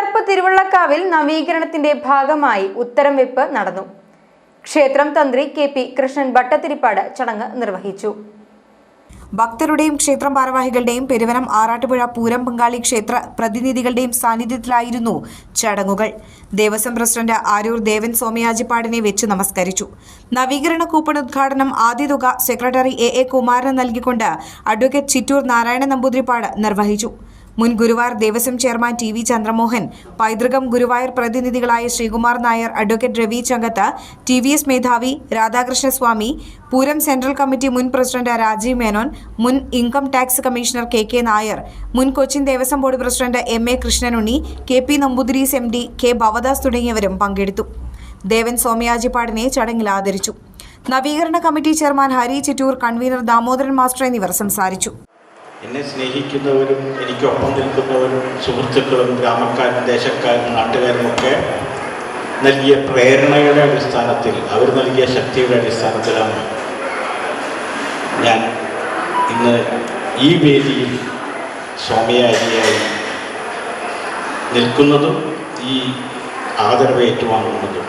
ചേർപ്പ് തിരുവള്ളക്കാവിൽ നവീകരണത്തിന്റെ ഭാഗമായി ഉത്തരം വെപ്പ് നടന്നു. ക്ഷേത്രം തന്ത്രി കെ പി കൃഷ്ണൻ ഭട്ടത്തിരിപ്പാട് ചടങ്ങ് നിർവഹിച്ചു. ഭക്തരുടെയും ക്ഷേത്രം ഭാരവാഹികളുടെയും പെരുവനം ആറാട്ടുപുഴ പൂരം പങ്കാളി ക്ഷേത്ര പ്രതിനിധികളുടെയും സാന്നിധ്യത്തിലായിരുന്നു ചടങ്ങുകൾ. ദേവസ്വം പ്രസിഡന്റ് ആരൂർ ദേവൻ സോമയാജിപ്പാടിനെ വെച്ച് നമസ്കരിച്ചു. നവീകരണ കൂപ്പൺ ഉദ്ഘാടനം ആദ്യ തുക സെക്രട്ടറി എ എ കുമാരന് നൽകിക്കൊണ്ട് അഡ്വക്കേറ്റ് ചിറ്റൂർ നാരായണ നമ്പൂതിരിപ്പാട് നിർവഹിച്ചു. മുൻ Guruvayur Devaswom chairman T V Chandramohan പൈതൃകം Guruvayur പ്രതിനിധികളായ Sreekumar Nair advocate Ravi Chankath T V S മേധാവി രാധാകൃഷ്ണസ്വാമി പൂരം സെൻട്രൽ കമ്മിറ്റി മുൻ പ്രസിഡന്റ് രാജീവ് മേനോൻ മുൻ income tax commissioner K K Nair മുൻ Cochin Devaswom board president M A Krishnanunni K P Namboothiri's M D K Bhavadas തുടങ്ങിയവരും പങ്കെടുത്തു. ദേവൻ സോമയാജിപ്പാടിനെ ചടങ്ങിൽ ആദരിച്ചു. നവീകരണ committee chairman Hari Chittoor convener Damodaran master എന്നിവർ സംസാരിച്ചു. എന്നെ സ്നേഹിക്കുന്നവരും എനിക്കൊപ്പം നിൽക്കുന്നവരും സുഹൃത്തുക്കളും ഗ്രാമക്കാരും ദേശക്കാരും നാട്ടുകാരും ഒക്കെ നൽകിയ പ്രേരണയുടെ അടിസ്ഥാനത്തിൽ അവർ നൽകിയ ശക്തിയുടെ അടിസ്ഥാനത്തിലാണ് ഞാൻ ഇന്ന് ഈ വേദിയിൽ സ്വാമിയാരിയായി നിൽക്കുന്നതും ഈ ആദരവ് ഏറ്റുവാങ്ങുന്നതും.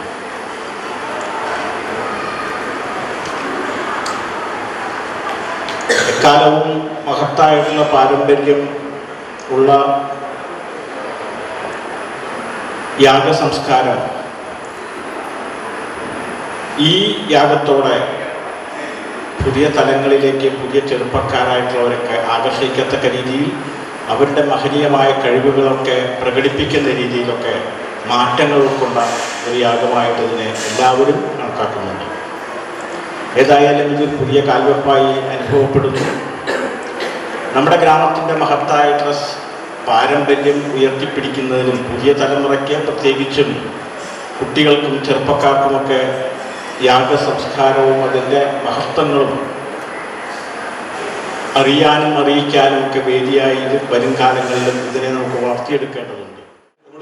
എക്കാലവും മഹത്തായിട്ടുള്ള പാരമ്പര്യം ഉള്ള യാഗസംസ്കാരം. ഈ യാഗത്തോടെ പുതിയ തലങ്ങളിലേക്ക് പുതിയ ചെറുപ്പക്കാരായിട്ടുള്ളവരൊക്കെ ആകർഷിക്കത്തക്ക രീതിയിൽ അവരുടെ മഹനീയമായ കഴിവുകളൊക്കെ പ്രകടിപ്പിക്കുന്ന രീതിയിലൊക്കെ മാറ്റങ്ങൾ ഉൾക്കൊണ്ട ഒരു യാഗമായിട്ട് ഇതിനെ എല്ലാവരും കണക്കാക്കുന്നുണ്ട്. ഏതായാലും ഇത് പുതിയ കാൽവെപ്പായി അനുഭവപ്പെടുന്നു. നമ്മുടെ ഗ്രാമത്തിന്റെ മഹത്തായ ഡ്രസ് പാരമ്പര്യം ഉയർത്തിപ്പിടിക്കുന്നതിനും പുതിയ തലമുറയ്ക്ക് പ്രത്യേകിച്ചും കുട്ടികൾക്കും ചെറുപ്പക്കാർക്കുമൊക്കെ യാഗ സംസ്കാരവും അതിന്റെ മഹത്വങ്ങളും അറിയാനും അറിയിക്കാനും ഒക്കെ വേദിയായി വരും കാലങ്ങളിലും ഇതിനെ നമുക്ക് വളർത്തിയെടുക്കേണ്ടതുണ്ട്.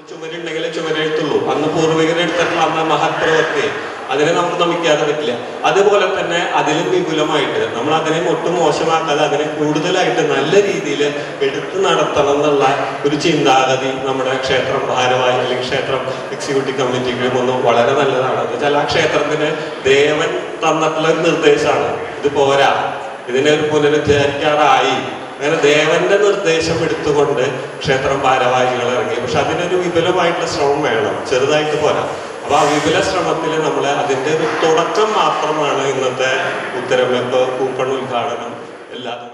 ചുമരുണ്ടെങ്കിലേ ചുമരെഴുത്തുള്ളൂ അന്ന് പൂർവികരെടുത്തിട്ടുള്ള അന്ന് മഹത്പ്രവൃത്തി. അതിനെ നമുക്ക് നമിക്കാതെ പറ്റില്ല. അതുപോലെ തന്നെ അതിലും വിപുലമായിട്ട് നമ്മൾ അതിനെ ഒട്ടും മോശമാക്കാതെ അതിനെ കൂടുതലായിട്ട് നല്ല രീതിയിൽ എടുത്തു നടത്തണം എന്നുള്ള ഒരു ചിന്താഗതി നമ്മുടെ ക്ഷേത്രം ഭാരവാഹി അല്ലെങ്കിൽ ക്ഷേത്രം എക്സിക്യൂട്ടീവ് കമ്മിറ്റിക്കും ഒന്നും വളരെ നല്ലതാണ്. വെച്ചാൽ ആ ക്ഷേത്രത്തിന് ദേവൻ തന്നിട്ടുള്ള ഒരു നിർദ്ദേശമാണ്. ഇത് പോരാ. ഇതിനെ ഒരു പുനരുദ്ധരിക്കാറായി. അങ്ങനെ ദേവന്റെ നിർദ്ദേശം എടുത്തുകൊണ്ട് ക്ഷേത്രം ഭാരവാഹികൾ ഇറങ്ങി. പക്ഷെ അതിനൊരു വിപുലമായിട്ടുള്ള ശ്രമം വേണം. ചെറുതായിട്ട് പോരാ. അപ്പൊ ആ വിപുല ശ്രമത്തിൽ നമ്മൾ അതിന്റെ ഒരു തുടക്കം മാത്രമാണ് ഇന്നത്തെ ഉത്തരമെപ്പ് കൂപ്പൺ ഉദ്ഘാടനം എല്ലാതും